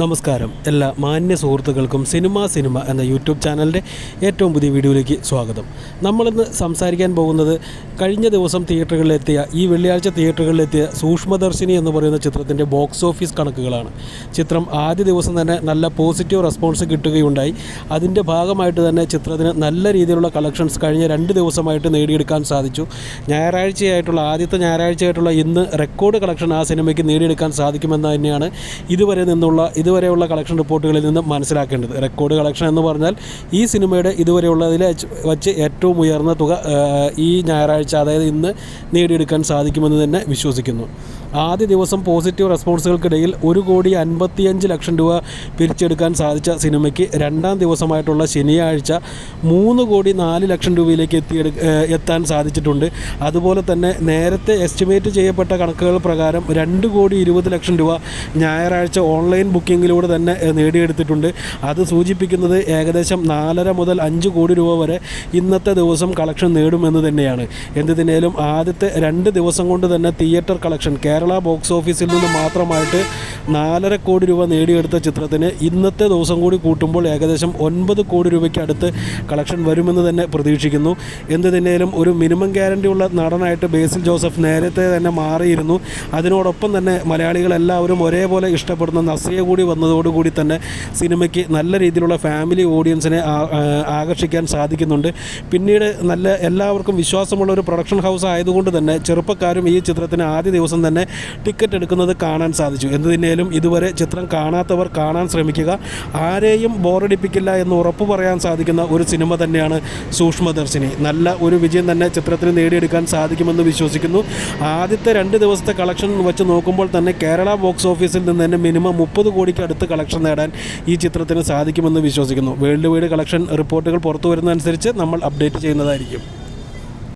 നമസ്കാരം. എല്ലാ മാന്യ സുഹൃത്തുക്കൾക്കും സിനിമ സിനിമ എന്ന യൂട്യൂബ് ചാനലിന്റെ ഏറ്റവും പുതിയ വീഡിയോയിലേക്ക് സ്വാഗതം. നമ്മളിന്ന് സംസാരിക്കാൻ പോകുന്നത് കഴിഞ്ഞ ദിവസം തിയേറ്ററുകളിലെത്തിയ ഈ വെള്ളിയാഴ്ച തിയേറ്ററുകളിലെത്തിയ സൂക്ഷ്മദർശിനി എന്ന് പറയുന്ന ചിത്രത്തിന്റെ ബോക്സ് ഓഫീസ് കണക്കുകളാണ്. ചിത്രം ആദ്യ ദിവസം തന്നെ നല്ല പോസിറ്റീവ് റെസ്പോൺസ് കിട്ടുകയുണ്ടായി. അതിന്റെ ഭാഗമായിട്ട് തന്നെ ചിത്രത്തിന് നല്ല രീതിയിലുള്ള കളക്ഷൻസ് കഴിഞ്ഞ രണ്ട് ദിവസമായിട്ട് നേടിയെടുക്കാൻ സാധിച്ചു. ഞായറാഴ്ചയായിട്ടുള്ള ആദ്യത്തെ ഞായറാഴ്ചയായിട്ടുള്ള ഇന്ന് റെക്കോർഡ് കളക്ഷൻ ആ സിനിമയ്ക്ക് നേടിയെടുക്കാൻ സാധിക്കുമെന്ന് തന്നെയാണ് ഇതുവരെ നിന്നുള്ള ഇതുവരെയുള്ള കളക്ഷൻ റിപ്പോർട്ടുകളിൽ നിന്ന് മനസ്സിലാക്കേണ്ടത്. റെക്കോർഡ് കളക്ഷൻ എന്ന് പറഞ്ഞാൽ ഈ സിനിമയുടെ ഇതുവരെയുള്ളതിൽ വെച്ച് ഏറ്റവും ഉയർന്ന തുക ഈ ഞായറാഴ്ച അതായത് ഇന്ന് നേടിയെടുക്കാൻ സാധിക്കുമെന്ന് തന്നെ വിശ്വസിക്കുന്നു. ആദ്യ ദിവസം പോസിറ്റീവ് റെസ്പോൺസുകൾക്കിടയിൽ ഒരു കോടി അൻപത്തിയഞ്ച് ലക്ഷം രൂപ പിരിച്ചെടുക്കാൻ സാധിച്ച സിനിമയ്ക്ക് രണ്ടാം ദിവസമായിട്ടുള്ള ശനിയാഴ്ച മൂന്ന് കോടി നാല് ലക്ഷം രൂപയിലേക്ക് എത്തിയെടു എത്താൻ സാധിച്ചിട്ടുണ്ട്. അതുപോലെ തന്നെ നേരത്തെ എസ്റ്റിമേറ്റ് ചെയ്യപ്പെട്ട കണക്കുകൾ പ്രകാരം രണ്ട് കോടി ഇരുപത് ലക്ഷം രൂപ ഞായറാഴ്ച ഓൺലൈൻ ബുക്കിങ്ങിലൂടെ തന്നെ നേടിയെടുത്തിട്ടുണ്ട്. അത് സൂചിപ്പിക്കുന്നത് ഏകദേശം നാലര മുതൽ അഞ്ച് കോടി രൂപ വരെ ഇന്നത്തെ ദിവസം കളക്ഷൻ നേടുമെന്ന് തന്നെയാണ്. എന്തിനേലും ആദ്യത്തെ രണ്ട് ദിവസം കൊണ്ട് തന്നെ തിയേറ്റർ കളക്ഷൻ കേരള ബോക്സ് ഓഫീസിൽ നിന്ന് മാത്രമായിട്ട് നാലര കോടി രൂപ നേടിയെടുത്ത ചിത്രത്തിന് ഇന്നത്തെ ദിവസം കൂടി കൂട്ടുമ്പോൾ ഏകദേശം ഒൻപത് കോടി രൂപയ്ക്ക് അടുത്ത് കളക്ഷൻ വരുമെന്ന് തന്നെ പ്രതീക്ഷിക്കുന്നു. എന്ത് തന്നെയാലും ഒരു മിനിമം ഗ്യാരണ്ടി ഉള്ള നടനായിട്ട് ബേസിൽ ജോസഫ് നേരത്തെ തന്നെ മാറിയിരുന്നു. അതിനോടൊപ്പം തന്നെ മലയാളികൾ എല്ലാവരും ഒരേപോലെ ഇഷ്ടപ്പെടുന്ന നസ്രിയ കൂടി വന്നതോടുകൂടി തന്നെ സിനിമയ്ക്ക് നല്ല രീതിയിലുള്ള ഫാമിലി ഓഡിയൻസിനെ ആകർഷിക്കാൻ സാധിക്കുന്നുണ്ട്. പിന്നീട് നല്ല എല്ലാവർക്കും വിശ്വാസമുള്ള ഒരു പ്രൊഡക്ഷൻ ഹൗസ് ആയതുകൊണ്ട് തന്നെ ചെറുപ്പക്കാരും ഈ ചിത്രത്തിന് ആദ്യ ദിവസം തന്നെ ടിക്കറ്റ് എടുക്കുന്നത് കാണാൻ സാധിച്ചു. എന്തിനേലും ഇതുവരെ ചിത്രം കാണാത്തവർ കാണാൻ ശ്രമിക്കുക. ആരെയും ബോറടിപ്പിക്കില്ല എന്ന് ഉറപ്പ് പറയാൻ സാധിക്കുന്ന ഒരു സിനിമ തന്നെയാണ് സൂക്ഷ്മദർശിനി നല്ല ഒരു വിജയം തന്നെ ചിത്രത്തിന് നേടിയെടുക്കാൻ സാധിക്കുമെന്ന് വിശ്വസിക്കുന്നു. ആദ്യത്തെ രണ്ട് ദിവസത്തെ കളക്ഷൻ വെച്ച് നോക്കുമ്പോൾ തന്നെ കേരള ബോക്സ് ഓഫീസിൽ നിന്ന് തന്നെ മിനിമം മുപ്പത് കോടിക്ക് അടുത്ത് കളക്ഷൻ നേടാൻ ഈ ചിത്രത്തിന് സാധിക്കുമെന്ന് വിശ്വസിക്കുന്നു. വേൾഡ് വൈഡ് കളക്ഷൻ റിപ്പോർട്ടുകൾ പുറത്തു വരുന്നതനുസരിച്ച് നമ്മൾ അപ്ഡേറ്റ് ചെയ്യുന്നതായിരിക്കും.